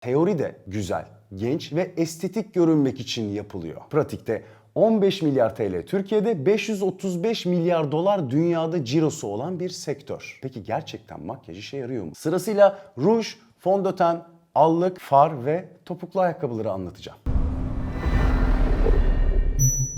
Teori de güzel, genç ve estetik görünmek için yapılıyor. Pratikte 15 milyar TL Türkiye'de 535 milyar dolar dünyada cirosu olan bir sektör. Peki gerçekten makyaj işe yarıyor mu? Sırasıyla ruj, fondöten, allık, far ve topuklu ayakkabıları anlatacağım.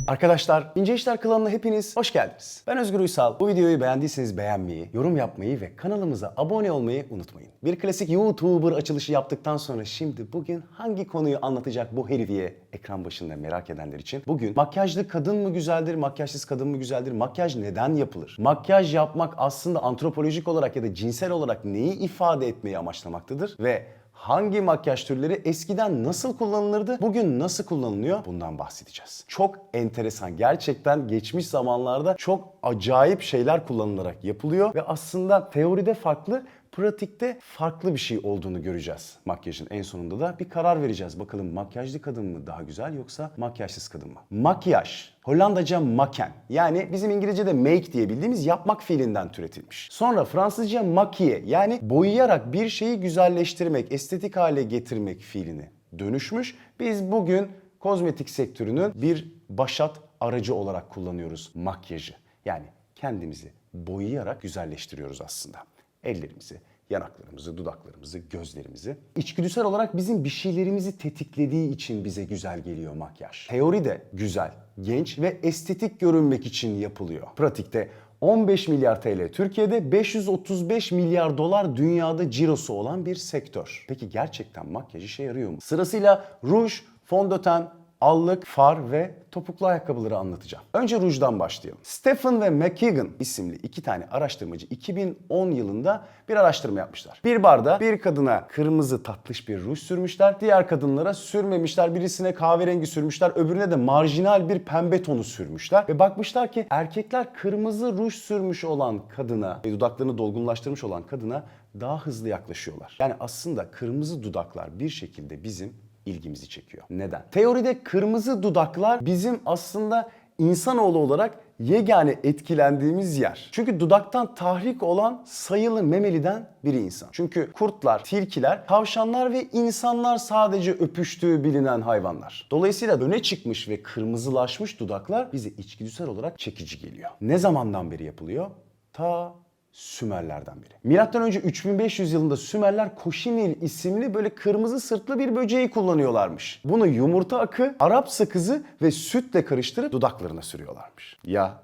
Arkadaşlar İnce İşler kanalına hepiniz hoş geldiniz. Ben Özgür Uysal. Bu videoyu beğendiyseniz beğenmeyi, yorum yapmayı ve kanalımıza abone olmayı unutmayın. Bir klasik YouTuber açılışı yaptıktan sonra şimdi bugün hangi konuyu anlatacak bu herif diye ekran başında merak edenler için bugün makyajlı kadın mı güzeldir, makyajsız kadın mı güzeldir, makyaj neden yapılır? Makyaj yapmak aslında antropolojik olarak ya da cinsel olarak neyi ifade etmeyi amaçlamaktadır ve Hangi makyaj türleri eskiden nasıl kullanılırdı, bugün nasıl kullanılıyor bundan bahsedeceğiz. Çok enteresan gerçekten geçmiş zamanlarda çok acayip şeyler kullanılarak yapılıyor ve aslında teoride farklı, pratikte farklı bir şey olduğunu göreceğiz makyajın. En sonunda da bir karar vereceğiz. Bakalım makyajlı kadın mı daha güzel yoksa makyajsız kadın mı? Makyaj, Hollandaca maken yani bizim İngilizce'de make diye bildiğimiz yapmak fiilinden türetilmiş. Sonra Fransızca maquiller yani boyayarak bir şeyi güzelleştirmek, estetik hale getirmek fiiline dönüşmüş. Biz bugün kozmetik sektörünün bir başat aracı olarak kullanıyoruz makyajı. Yani kendimizi boyayarak güzelleştiriyoruz aslında ellerimizi, yanaklarımızı, dudaklarımızı, gözlerimizi. İçgüdüsel olarak bizim bir şeylerimizi tetiklediği için bize güzel geliyor makyaj. Teori de güzel, genç ve estetik görünmek için yapılıyor. Pratikte 15 milyar TL Türkiye'de 535 milyar dolar dünyada cirosu olan bir sektör. Peki gerçekten makyaj işe yarıyor mu? Sırasıyla ruj, fondöten, allık, far ve topuklu ayakkabıları anlatacağım. Önce rujdan başlayalım. Stephen ve McKagan isimli iki tane araştırmacı 2010 yılında bir araştırma yapmışlar. Bir barda bir kadına kırmızı tatlış bir ruj sürmüşler. Diğer kadınlara sürmemişler. Birisine kahverengi sürmüşler. Öbürüne de marjinal bir pembe tonu sürmüşler. Ve bakmışlar ki erkekler kırmızı ruj sürmüş olan kadına ve dudaklarını dolgunlaştırmış olan kadına daha hızlı yaklaşıyorlar. Yani aslında kırmızı dudaklar bir şekilde bizim ilgimizi çekiyor. Neden? Teoride kırmızı dudaklar bizim aslında insanoğlu olarak yegane etkilendiğimiz yer. Çünkü dudaktan tahrik olan sayılı memeliden biri insan. Çünkü kurtlar, tilkiler, tavşanlar ve insanlar sadece öpüştüğü bilinen hayvanlar. Dolayısıyla öne çıkmış ve kırmızılaşmış dudaklar bize içgüdüsel olarak çekici geliyor. Ne zamandan beri yapılıyor? Ta Sümerlerden biri. Milattan önce 3500 yılında Sümerler koşinil isimli böyle kırmızı sırtlı bir böceği kullanıyorlarmış. Bunu yumurta akı, Arap sakızı ve sütle karıştırıp dudaklarına sürüyorlarmış. Ya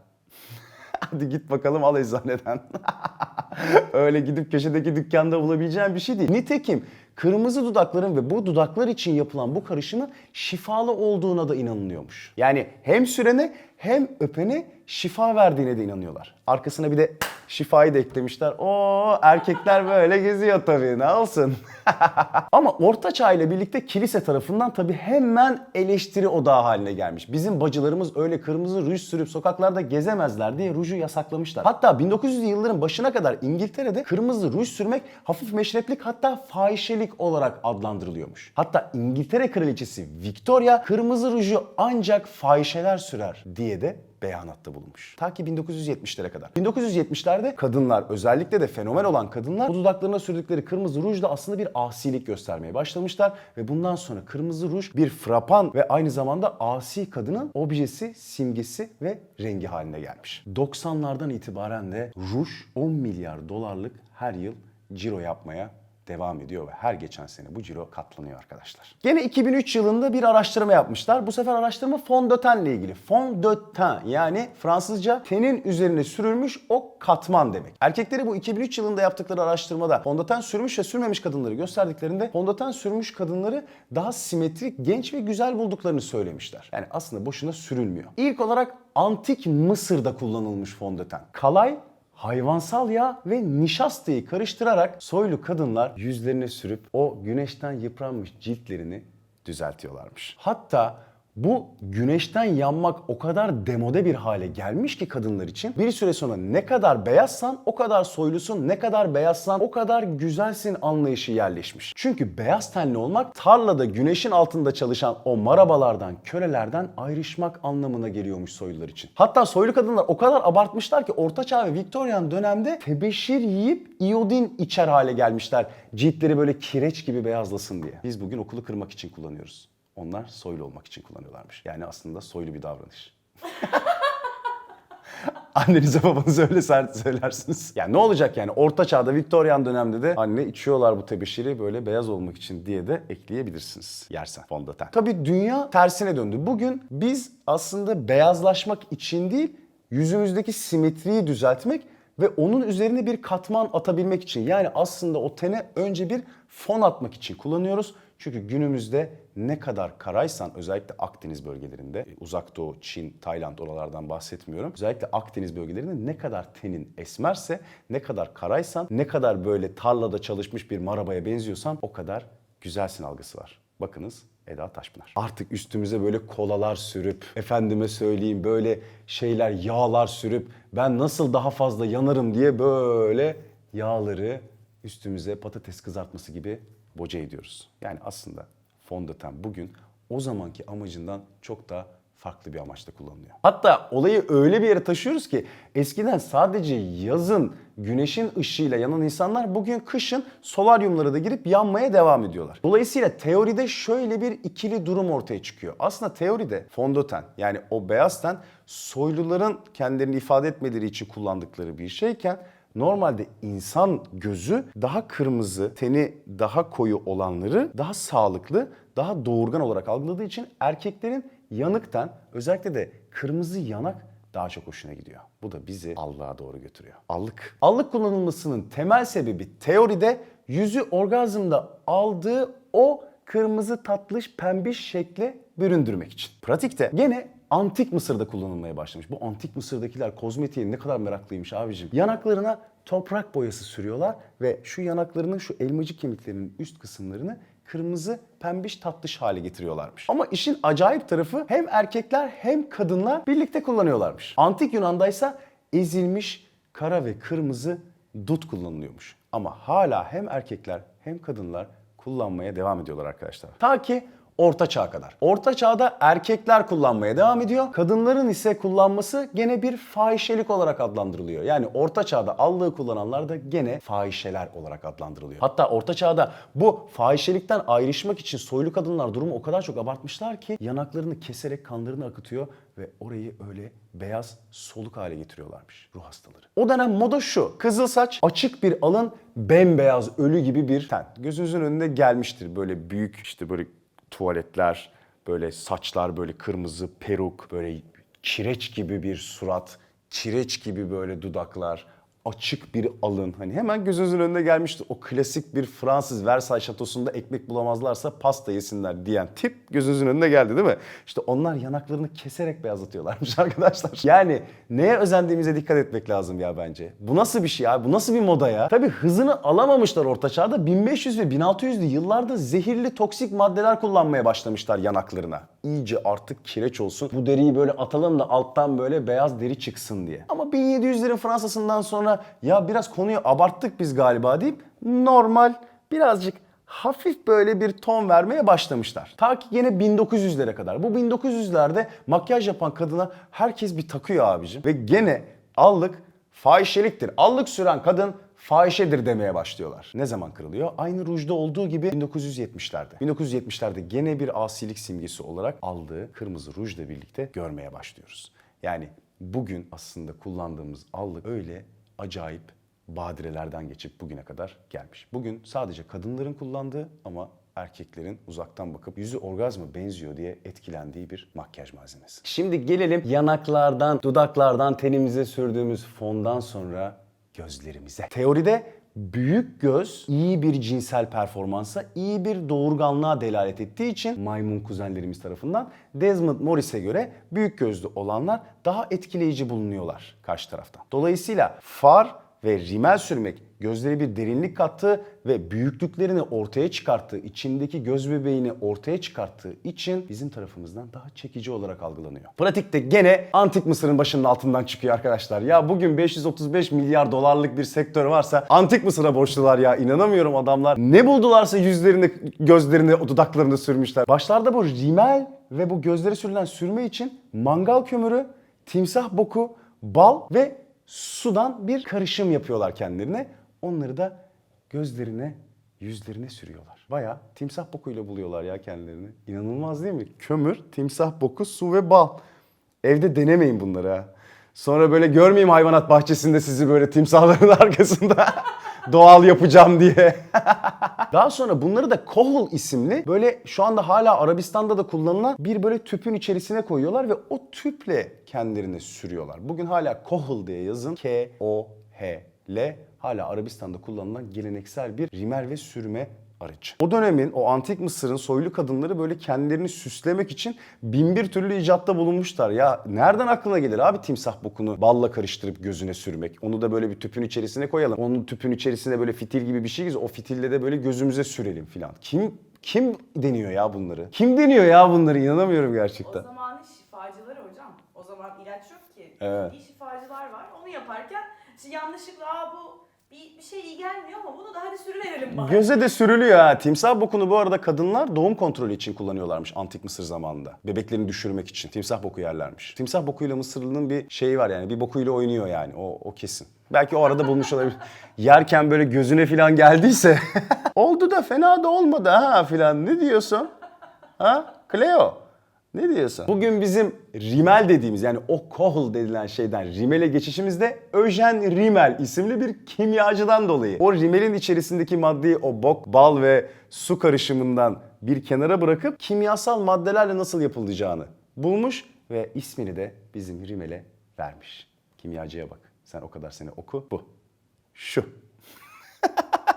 Hadi git bakalım al eczaneden. Öyle gidip köşedeki dükkanda bulabileceğin bir şey değil. Nitekim kırmızı dudakların ve bu dudaklar için yapılan bu karışımın şifalı olduğuna da inanılıyormuş. Yani hem sürene hem öpene şifa verdiğine de inanıyorlar. Arkasına bir de şifayı da eklemişler. O erkekler böyle geziyor tabii ne olsun. Ama Orta Çağ ile birlikte kilise tarafından tabii hemen eleştiri odağı haline gelmiş. Bizim bacılarımız öyle kırmızı ruj sürüp sokaklarda gezemezler diye ruju yasaklamışlar. Hatta 1900'lü yılların başına kadar İngiltere'de kırmızı ruj sürmek hafif meşreplik hatta fahişelik olarak adlandırılıyormuş. Hatta İngiltere kraliçesi Victoria kırmızı ruju ancak fahişeler sürer diye de beyanatta bulunmuş. Ta ki 1970'lere kadar. 1970'lerde kadınlar özellikle de fenomen olan kadınlar bu dudaklarına sürdükleri kırmızı rujla aslında bir asilik göstermeye başlamışlar ve bundan sonra kırmızı ruj bir frapan ve aynı zamanda asi kadının objesi, simgesi ve rengi haline gelmiş. 90'lardan itibaren de ruj 10 milyar dolarlık her yıl ciro yapmaya devam ediyor ve her geçen sene bu ciro katlanıyor arkadaşlar. Gene 2003 yılında bir araştırma yapmışlar. Bu sefer araştırma fondötenle ilgili. Fondöten yani Fransızca tenin üzerine sürülmüş o katman demek. Erkekleri bu 2003 yılında yaptıkları araştırmada fondöten sürmüş ve sürmemiş kadınları gösterdiklerinde fondöten sürmüş kadınları daha simetrik, genç ve güzel bulduklarını söylemişler. Yani aslında boşuna sürülmüyor. İlk olarak antik Mısır'da kullanılmış fondöten. Kalay hayvansal yağ ve nişastayı karıştırarak soylu kadınlar yüzlerine sürüp o güneşten yıpranmış ciltlerini düzeltiyorlarmış. Hatta Bu güneşten yanmak o kadar demode bir hale gelmiş ki kadınlar için bir süre sonra ne kadar beyazsan o kadar soylusun, ne kadar beyazsan o kadar güzelsin anlayışı yerleşmiş. Çünkü beyaz tenli olmak tarlada güneşin altında çalışan o marabalardan, kölelerden ayrışmak anlamına geliyormuş soylular için. Hatta soylu kadınlar o kadar abartmışlar ki Ortaçağ ve Viktoryan dönemde tebeşir yiyip iodin içer hale gelmişler. Ciltleri böyle kireç gibi beyazlasın diye. Biz bugün okulu kırmak için kullanıyoruz. Onlar soylu olmak için kullanıyorlarmış. Yani aslında soylu bir davranış. Annenize babanıza öyle sert söylersiniz. Yani ne olacak yani orta çağda Viktoryan dönemde de anne içiyorlar bu tebeşiri böyle beyaz olmak için diye de ekleyebilirsiniz yersen fondöten. Tabii dünya tersine döndü. Bugün biz aslında beyazlaşmak için değil yüzümüzdeki simetriyi düzeltmek ve onun üzerine bir katman atabilmek için yani aslında o tene önce bir fon atmak için kullanıyoruz. Çünkü günümüzde ne kadar karaysan özellikle Akdeniz bölgelerinde, uzak doğu, Çin, Tayland oralardan bahsetmiyorum. Özellikle Akdeniz bölgelerinde ne kadar tenin esmerse, ne kadar karaysan, ne kadar böyle tarlada çalışmış bir marabaya benziyorsan o kadar güzelsin algısı var. Bakınız Eda Taşpınar. Artık üstümüze böyle kolalar sürüp, efendime söyleyeyim böyle şeyler, yağlar sürüp ben nasıl daha fazla yanarım diye böyle yağları üstümüze patates kızartması gibi boca ediyoruz. Yani aslında fondöten bugün o zamanki amacından çok daha farklı bir amaçla kullanılıyor. Hatta olayı öyle bir yere taşıyoruz ki eskiden sadece yazın güneşin ışığıyla yanan insanlar bugün kışın solaryumlara da girip yanmaya devam ediyorlar. Dolayısıyla teoride şöyle bir ikili durum ortaya çıkıyor. Aslında teoride fondöten yani o beyaz ten soyluların kendilerini ifade etmeleri için kullandıkları bir şeyken Normalde insan gözü daha kırmızı, teni daha koyu olanları daha sağlıklı, daha doğurgan olarak algıladığı için erkeklerin yanıktan özellikle de kırmızı yanak daha çok hoşuna gidiyor. Bu da bizi Allah'a doğru götürüyor. Allık. Allık kullanılmasının temel sebebi teoride yüzü orgazmda aldığı o kırmızı tatlış pembiş şekle büründürmek için. Pratikte gene antik Mısır'da kullanılmaya başlamış. Bu antik Mısır'dakiler kozmetiğe ne kadar meraklıymış abicim. Yanaklarına toprak boyası sürüyorlar ve şu yanaklarının şu elmacık kemiklerinin üst kısımlarını kırmızı pembiş tatlış hale getiriyorlarmış. Ama işin acayip tarafı hem erkekler hem kadınlar birlikte kullanıyorlarmış. Antik Yunan'daysa ezilmiş kara ve kırmızı dut kullanılıyormuş. Ama hala hem erkekler hem kadınlar kullanmaya devam ediyorlar arkadaşlar. Ta ki Orta Çağ kadar. Orta Çağ'da erkekler kullanmaya devam ediyor. Kadınların ise kullanması gene bir fahişelik olarak adlandırılıyor. Yani Orta Çağ'da allığı kullananlar da gene fahişeler olarak adlandırılıyor. Hatta Orta Çağ'da bu fahişelikten ayrışmak için soylu kadınlar durumu o kadar çok abartmışlar ki yanaklarını keserek kanlarını akıtıyor ve orayı öyle beyaz soluk hale getiriyorlarmış ruh hastaları. O dönem moda şu. Kızıl saç, açık bir alın, bembeyaz ölü gibi bir ten. Gözünüzün önünde gelmiştir böyle büyük işte böyle tuvaletler, böyle saçlar böyle kırmızı, peruk, böyle kireç gibi bir surat, kireç gibi böyle dudaklar, açık bir alın. Hani hemen gözünüzün önüne gelmişti. O klasik bir Fransız Versailles şatosunda ekmek bulamazlarsa pasta yesinler diyen tip gözünüzün önüne geldi değil mi? İşte onlar yanaklarını keserek beyazlatıyorlarmış arkadaşlar. Yani neye özendiğimize dikkat etmek lazım ya bence. Bu nasıl bir şey ya? Bu nasıl bir moda ya? Tabii hızını alamamışlar orta çağda. 1500 ve 1600'lü yıllarda zehirli toksik maddeler kullanmaya başlamışlar yanaklarına. İyice artık kireç olsun. Bu deriyi böyle atalım da alttan böyle beyaz deri çıksın diye. Ama 1700'lerin Fransa'sından sonra ya biraz konuyu abarttık biz galiba deyip normal birazcık hafif böyle bir ton vermeye başlamışlar. Ta ki yine 1900'lere kadar. Bu 1900'lerde makyaj yapan kadına herkes bir takıyor abicim. Ve gene allık fahişeliktir. Allık süren kadın fahişedir demeye başlıyorlar. Ne zaman kırılıyor? Aynı rujda olduğu gibi 1970'lerde. 1970'lerde gene bir asilik simgesi olarak aldığı kırmızı rujla birlikte görmeye başlıyoruz. Yani bugün aslında kullandığımız allık öyle acayip badirelerden geçip bugüne kadar gelmiş. Bugün sadece kadınların kullandığı ama erkeklerin uzaktan bakıp yüzü orgazma benziyor diye etkilendiği bir makyaj malzemesi. Şimdi gelelim yanaklardan, dudaklardan tenimize sürdüğümüz fondan sonra gözlerimize. Teoride büyük göz iyi bir cinsel performansa, iyi bir doğurganlığa delalet ettiği için maymun kuzenlerimiz tarafından Desmond Morris'e göre büyük gözlü olanlar daha etkileyici bulunuyorlar karşı taraftan. Dolayısıyla far ve rimel sürmek gözlere bir derinlik kattı ve büyüklüklerini ortaya çıkarttığı, içindeki göz bebeğini ortaya çıkarttığı için bizim tarafımızdan daha çekici olarak algılanıyor. Pratikte gene antik Mısır'ın başının altından çıkıyor arkadaşlar. Ya bugün 535 milyar dolarlık bir sektör varsa antik Mısır'a borçlular ya. inanamıyorum adamlar. Ne buldularsa yüzlerini, gözlerini, dudaklarını sürmüşler. Başlarda bu rimel ve bu gözlere sürülen sürme için mangal kömürü, timsah boku, bal ve sudan bir karışım yapıyorlar kendilerine. Onları da gözlerine, yüzlerine sürüyorlar. Baya timsah bokuyla buluyorlar ya kendilerini. İnanılmaz değil mi? Kömür, timsah boku, su ve bal. Evde denemeyin bunları ha. Sonra böyle görmeyeyim hayvanat bahçesinde sizi böyle timsahların arkasında doğal yapacağım diye. Daha sonra bunları da kohol isimli böyle şu anda hala Arabistan'da da kullanılan bir böyle tüpün içerisine koyuyorlar ve o tüple kendilerine sürüyorlar. Bugün hala kohol diye yazın. K-O-H-L hala Arabistan'da kullanılan geleneksel bir rimel ve sürme aracı. O dönemin o antik Mısır'ın soylu kadınları böyle kendilerini süslemek için bin bir türlü icatta bulunmuşlar. Ya nereden aklına gelir abi timsah bokunu balla karıştırıp gözüne sürmek? Onu da böyle bir tüpün içerisine koyalım. Onun tüpün içerisine böyle fitil gibi bir şey giz. O fitille de böyle gözümüze sürelim filan. Kim kim deniyor ya bunları? Kim deniyor ya bunları? İnanamıyorum gerçekten. O zamanın şifacıları hocam. O zaman ilaç yok ki. Evet. İyi şifacılar var. Onu yaparken yanlışlıkla bu bir, bir şey iyi gelmiyor ama bunu da hadi sürüverelim bari. Göze de sürülüyor ha. Timsah bokunu bu arada kadınlar doğum kontrolü için kullanıyorlarmış antik Mısır zamanında. Bebeklerini düşürmek için timsah boku yerlermiş. Timsah bokuyla Mısırlı'nın bir şeyi var yani bir bokuyla oynuyor yani o, o kesin. Belki o arada bulmuş olabilir. Yerken böyle gözüne falan geldiyse oldu da fena da olmadı ha filan ne diyorsun? Ha Cleo? Ne diyorsun? Bugün bizim rimel dediğimiz yani o kohl denilen şeyden rimele geçişimizde Öjen Rimel isimli bir kimyacıdan dolayı. O rimelin içerisindeki maddeyi o bok, bal ve su karışımından bir kenara bırakıp kimyasal maddelerle nasıl yapılacağını bulmuş ve ismini de bizim rimele vermiş. Kimyacıya bak. Sen o kadar sene oku. Bu. Şu.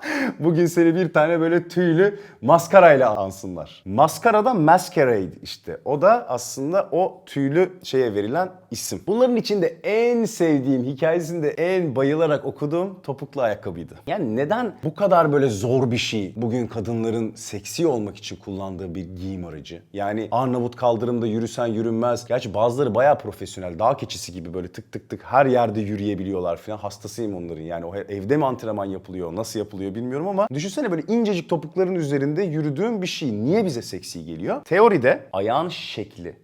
Bugün seni bir tane böyle tüylü maskarayla ansınlar. Maskara da masquerade işte. O da aslında o tüylü şeye verilen isim. Bunların içinde en sevdiğim, hikayesinde en bayılarak okuduğum topuklu ayakkabıydı. Yani neden bu kadar böyle zor bir şey bugün kadınların seksi olmak için kullandığı bir giyim aracı? Yani Arnavut kaldırımda yürüsen yürünmez. Gerçi bazıları bayağı profesyonel. Dağ keçisi gibi böyle tık tık tık her yerde yürüyebiliyorlar falan. Hastasıyım onların yani. O evde mi antrenman yapılıyor, nasıl yapılıyor bilmiyorum ama düşünsene böyle incecik topukların üzerinde yürüdüğün bir şey niye bize seksi geliyor? Teoride ayağın şekli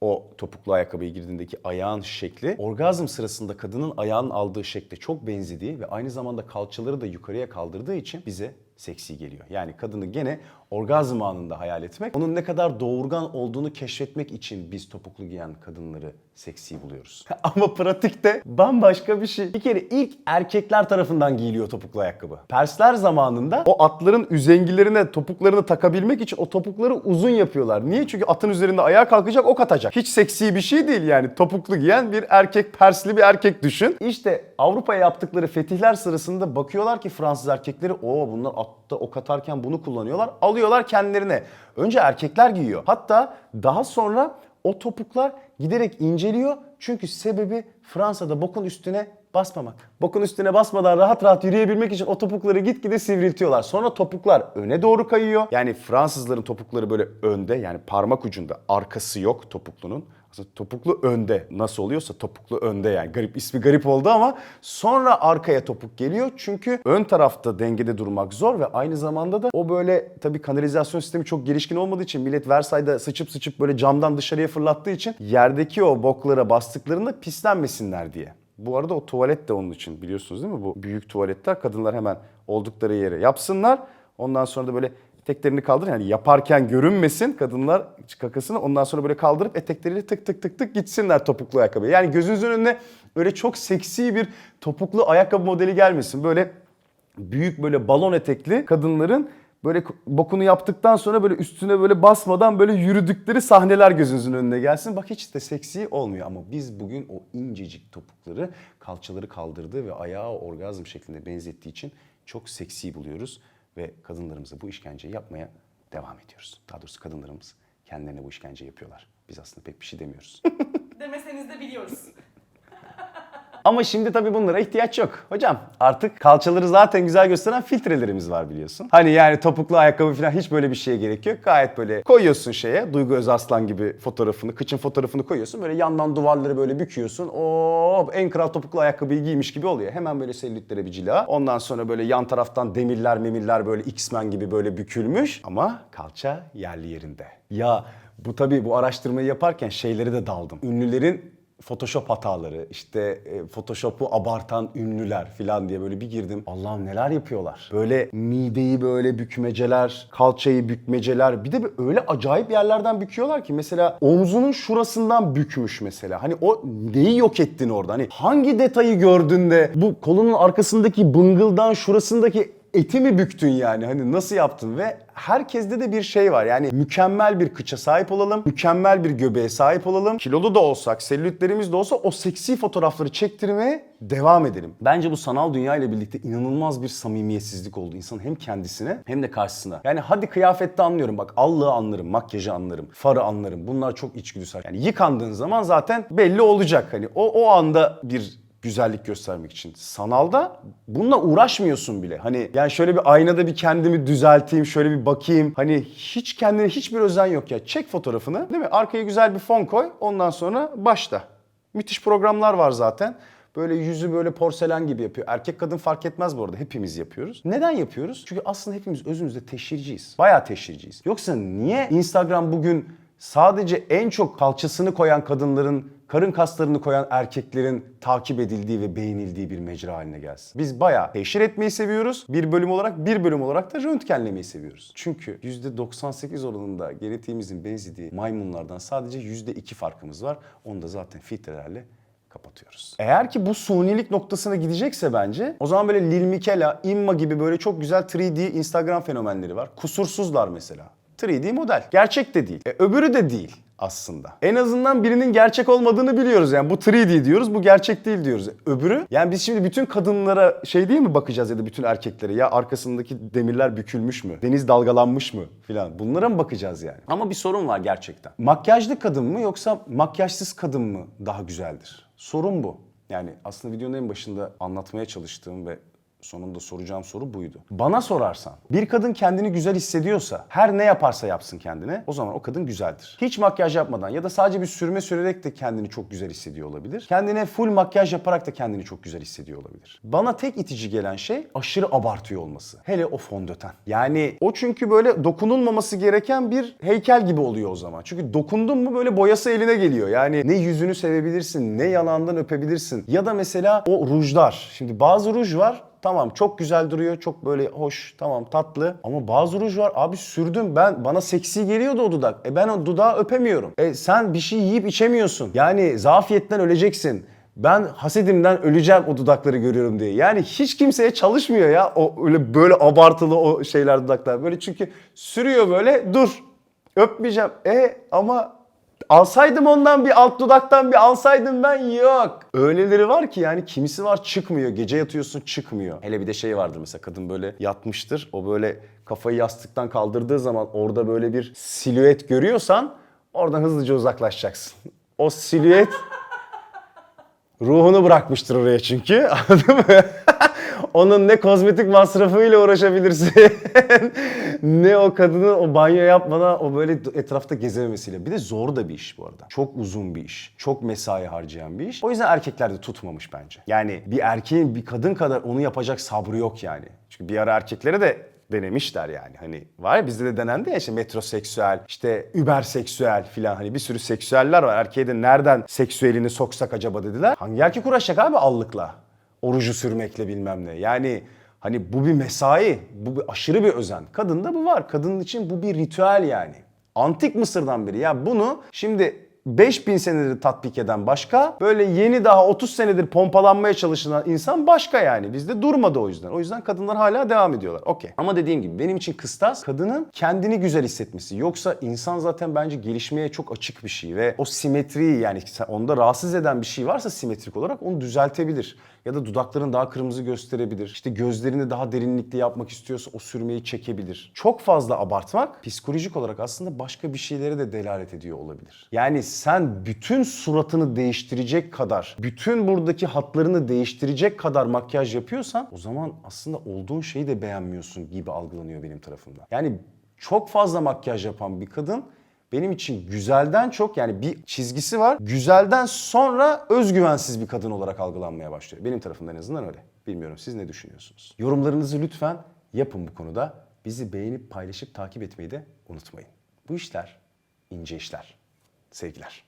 o topuklu ayakkabıya girdiğindeki ayağın şekli orgazm sırasında kadının ayağının aldığı şekle çok benzediği ve aynı zamanda kalçaları da yukarıya kaldırdığı için bize seksi geliyor. Yani kadını gene orgazm anında hayal etmek, onun ne kadar doğurgan olduğunu keşfetmek için biz topuklu giyen kadınları seksi buluyoruz. Ama pratikte bambaşka bir şey. Bir kere ilk erkekler tarafından giyiliyor topuklu ayakkabı. Persler zamanında o atların üzengilerine topuklarını takabilmek için o topukları uzun yapıyorlar. Niye? Çünkü atın üzerinde ayağa kalkacak, ok atacak. Hiç seksi bir şey değil yani. Topuklu giyen bir erkek, Persli bir erkek düşün. İşte Avrupa'ya yaptıkları fetihler sırasında bakıyorlar ki Fransız erkekleri o bunlar atta ok atarken bunu kullanıyorlar. Alıyorlar kendilerine. Önce erkekler giyiyor. Hatta daha sonra o topuklar giderek inceliyor. Çünkü sebebi Fransa'da bokun üstüne basmamak. Bokun üstüne basmadan rahat rahat yürüyebilmek için o topukları gitgide sivriltiyorlar. Sonra topuklar öne doğru kayıyor. Yani Fransızların topukları böyle önde yani parmak ucunda arkası yok topuklunun. Topuklu önde nasıl oluyorsa topuklu önde yani garip ismi garip oldu ama sonra arkaya topuk geliyor çünkü ön tarafta dengede durmak zor ve aynı zamanda da o böyle tabii kanalizasyon sistemi çok gelişkin olmadığı için millet Versailles'da sıçıp sıçıp böyle camdan dışarıya fırlattığı için yerdeki o boklara bastıklarında pislenmesinler diye. Bu arada o tuvalet de onun için biliyorsunuz değil mi? Bu büyük tuvaletler kadınlar hemen oldukları yere yapsınlar. Ondan sonra da böyle eteklerini kaldır yani yaparken görünmesin kadınlar kakasını ondan sonra böyle kaldırıp etekleriyle tık tık tık tık gitsinler topuklu ayakkabı. Yani gözünüzün önüne öyle çok seksi bir topuklu ayakkabı modeli gelmesin. Böyle büyük böyle balon etekli kadınların böyle bokunu yaptıktan sonra böyle üstüne böyle basmadan böyle yürüdükleri sahneler gözünüzün önüne gelsin. Bak hiç de seksi olmuyor ama biz bugün o incecik topukları kalçaları kaldırdığı ve ayağı orgazm şeklinde benzettiği için çok seksi buluyoruz ve kadınlarımıza bu işkenceyi yapmaya devam ediyoruz. Daha doğrusu kadınlarımız kendilerine bu işkenceyi yapıyorlar. Biz aslında pek bir şey demiyoruz. Demeseniz de biliyoruz. Ama şimdi tabii bunlara ihtiyaç yok. Hocam artık kalçaları zaten güzel gösteren filtrelerimiz var biliyorsun. Hani yani topuklu ayakkabı falan hiç böyle bir şeye gerek yok. Gayet böyle koyuyorsun şeye Duygu Özaslan gibi fotoğrafını, kıçın fotoğrafını koyuyorsun. Böyle yandan duvarları böyle büküyorsun. Oo en kral topuklu ayakkabıyı giymiş gibi oluyor. Hemen böyle selülitlere bir cila. Ondan sonra böyle yan taraftan demirler memirler böyle X-Men gibi böyle bükülmüş. Ama kalça yerli yerinde. Ya bu tabii bu araştırmayı yaparken şeyleri de daldım. Ünlülerin Photoshop hataları, işte e, Photoshop'u abartan ünlüler falan diye böyle bir girdim. Allah'ım neler yapıyorlar. Böyle mideyi böyle bükmeceler, kalçayı bükmeceler. Bir de öyle acayip yerlerden büküyorlar ki mesela omzunun şurasından bükmüş mesela. Hani o neyi yok ettin orada? Hani hangi detayı gördün de bu kolunun arkasındaki bıngıldan şurasındaki eti mi büktün yani? Hani nasıl yaptın? Ve herkeste de bir şey var. Yani mükemmel bir kıça sahip olalım. Mükemmel bir göbeğe sahip olalım. Kilolu da olsak, selülitlerimiz de olsa o seksi fotoğrafları çektirmeye devam edelim. Bence bu sanal dünya ile birlikte inanılmaz bir samimiyetsizlik oldu. İnsanın hem kendisine hem de karşısına. Yani hadi kıyafette anlıyorum. Bak allığı anlarım, makyajı anlarım, farı anlarım. Bunlar çok içgüdüsel. Yani yıkandığın zaman zaten belli olacak. Hani o, o anda bir güzellik göstermek için. Sanalda bununla uğraşmıyorsun bile. Hani yani şöyle bir aynada bir kendimi düzelteyim, şöyle bir bakayım. Hani hiç kendine hiçbir özen yok ya. Çek fotoğrafını değil mi? Arkaya güzel bir fon koy. Ondan sonra başla. Müthiş programlar var zaten. Böyle yüzü böyle porselen gibi yapıyor. Erkek kadın fark etmez bu arada. Hepimiz yapıyoruz. Neden yapıyoruz? Çünkü aslında hepimiz özümüzde teşhirciyiz. Bayağı teşhirciyiz. Yoksa niye Instagram bugün sadece en çok kalçasını koyan kadınların karın kaslarını koyan erkeklerin takip edildiği ve beğenildiği bir mecra haline gelsin. Biz bayağı teşhir etmeyi seviyoruz. Bir bölüm olarak, bir bölüm olarak da röntgenlemeyi seviyoruz. Çünkü %98 oranında genetiğimizin benzediği maymunlardan sadece %2 farkımız var. Onu da zaten filtrelerle kapatıyoruz. Eğer ki bu sunilik noktasına gidecekse bence o zaman böyle Lil Miquela, Imma gibi böyle çok güzel 3D Instagram fenomenleri var. Kusursuzlar mesela. 3D model. Gerçek de değil. E, öbürü de değil aslında. En azından birinin gerçek olmadığını biliyoruz. Yani bu 3D diyoruz, bu gerçek değil diyoruz. Öbürü, yani biz şimdi bütün kadınlara şey değil mi bakacağız ya da bütün erkeklere ya arkasındaki demirler bükülmüş mü? Deniz dalgalanmış mı filan. Bunlara mı bakacağız yani? Ama bir sorun var gerçekten. Makyajlı kadın mı yoksa makyajsız kadın mı daha güzeldir? Sorun bu. Yani aslında videonun en başında anlatmaya çalıştığım ve sonunda soracağım soru buydu. Bana sorarsan bir kadın kendini güzel hissediyorsa her ne yaparsa yapsın kendine o zaman o kadın güzeldir. Hiç makyaj yapmadan ya da sadece bir sürme sürerek de kendini çok güzel hissediyor olabilir. Kendine full makyaj yaparak da kendini çok güzel hissediyor olabilir. Bana tek itici gelen şey aşırı abartıyor olması. Hele o fondöten. Yani o çünkü böyle dokunulmaması gereken bir heykel gibi oluyor o zaman. Çünkü dokundun mu böyle boyası eline geliyor. Yani ne yüzünü sevebilirsin, ne yanağından öpebilirsin. Ya da mesela o rujlar. Şimdi bazı ruj var Tamam çok güzel duruyor. Çok böyle hoş. Tamam tatlı. Ama bazı ruj var. Abi sürdüm ben. Bana seksi geliyordu o dudak. E ben o dudağı öpemiyorum. E sen bir şey yiyip içemiyorsun. Yani zafiyetten öleceksin. Ben hasedimden öleceğim o dudakları görüyorum diye. Yani hiç kimseye çalışmıyor ya. O öyle böyle abartılı o şeyler dudaklar. Böyle çünkü sürüyor böyle dur. Öpmeyeceğim. E ama Alsaydım ondan bir alt dudaktan bir alsaydım ben yok. Öyleleri var ki yani kimisi var çıkmıyor. Gece yatıyorsun çıkmıyor. Hele bir de şey vardır mesela kadın böyle yatmıştır. O böyle kafayı yastıktan kaldırdığı zaman orada böyle bir silüet görüyorsan oradan hızlıca uzaklaşacaksın. O silüet ruhunu bırakmıştır oraya çünkü. Anladın mı? Onun ne kozmetik masrafıyla uğraşabilirsin. ne o kadının o banyo yapmadan o böyle etrafta gezememesiyle. Bir de zor da bir iş bu arada. Çok uzun bir iş. Çok mesai harcayan bir iş. O yüzden erkekler de tutmamış bence. Yani bir erkeğin bir kadın kadar onu yapacak sabrı yok yani. Çünkü bir ara erkeklere de denemişler yani. Hani var ya bizde de denendi ya işte metroseksüel, işte überseksüel filan hani bir sürü seksüeller var. Erkeğe de nereden seksüelini soksak acaba dediler. Hangi erkek uğraşacak abi allıkla? Orucu sürmekle bilmem ne. Yani hani bu bir mesai, bu bir aşırı bir özen. Kadında bu var. Kadının için bu bir ritüel yani. Antik Mısır'dan beri. Ya bunu şimdi 5000 senedir tatbik eden başka, böyle yeni daha 30 senedir pompalanmaya çalışan insan başka yani. Bizde durmadı o yüzden. O yüzden kadınlar hala devam ediyorlar. Okey. Ama dediğim gibi benim için kıstas kadının kendini güzel hissetmesi. Yoksa insan zaten bence gelişmeye çok açık bir şey ve o simetriyi yani onda rahatsız eden bir şey varsa simetrik olarak onu düzeltebilir. Ya da dudaklarını daha kırmızı gösterebilir. İşte gözlerini daha derinlikli yapmak istiyorsa o sürmeyi çekebilir. Çok fazla abartmak psikolojik olarak aslında başka bir şeylere de delalet ediyor olabilir. Yani sen bütün suratını değiştirecek kadar, bütün buradaki hatlarını değiştirecek kadar makyaj yapıyorsan o zaman aslında olduğun şeyi de beğenmiyorsun gibi algılanıyor benim tarafımdan. Yani çok fazla makyaj yapan bir kadın benim için güzelden çok yani bir çizgisi var. Güzelden sonra özgüvensiz bir kadın olarak algılanmaya başlıyor. Benim tarafımdan en azından öyle. Bilmiyorum siz ne düşünüyorsunuz? Yorumlarınızı lütfen yapın bu konuda. Bizi beğenip paylaşıp takip etmeyi de unutmayın. Bu işler ince işler. Sevgiler.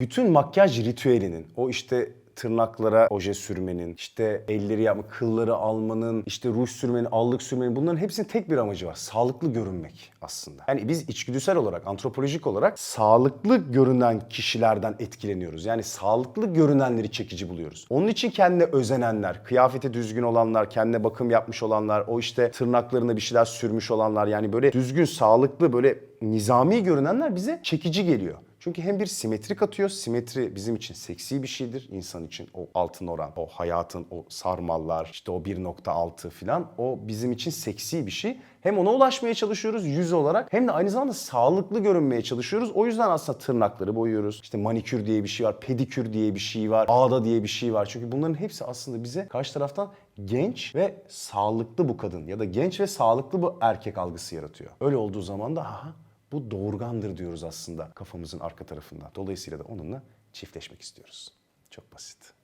Bütün makyaj ritüelinin o işte tırnaklara oje sürmenin, işte elleri yapma, kılları almanın, işte ruj sürmenin, allık sürmenin bunların hepsinin tek bir amacı var. Sağlıklı görünmek aslında. Yani biz içgüdüsel olarak, antropolojik olarak sağlıklı görünen kişilerden etkileniyoruz. Yani sağlıklı görünenleri çekici buluyoruz. Onun için kendine özenenler, kıyafeti düzgün olanlar, kendine bakım yapmış olanlar, o işte tırnaklarına bir şeyler sürmüş olanlar yani böyle düzgün, sağlıklı, böyle nizami görünenler bize çekici geliyor. Çünkü hem bir simetri katıyor. Simetri bizim için seksi bir şeydir. insan için o altın oran, o hayatın o sarmallar, işte o 1.6 falan o bizim için seksi bir şey. Hem ona ulaşmaya çalışıyoruz yüz olarak hem de aynı zamanda sağlıklı görünmeye çalışıyoruz. O yüzden aslında tırnakları boyuyoruz. İşte manikür diye bir şey var, pedikür diye bir şey var, ağda diye bir şey var. Çünkü bunların hepsi aslında bize karşı taraftan genç ve sağlıklı bu kadın ya da genç ve sağlıklı bu erkek algısı yaratıyor. Öyle olduğu zaman da aha bu doğurgandır diyoruz aslında kafamızın arka tarafında. Dolayısıyla da onunla çiftleşmek istiyoruz. Çok basit.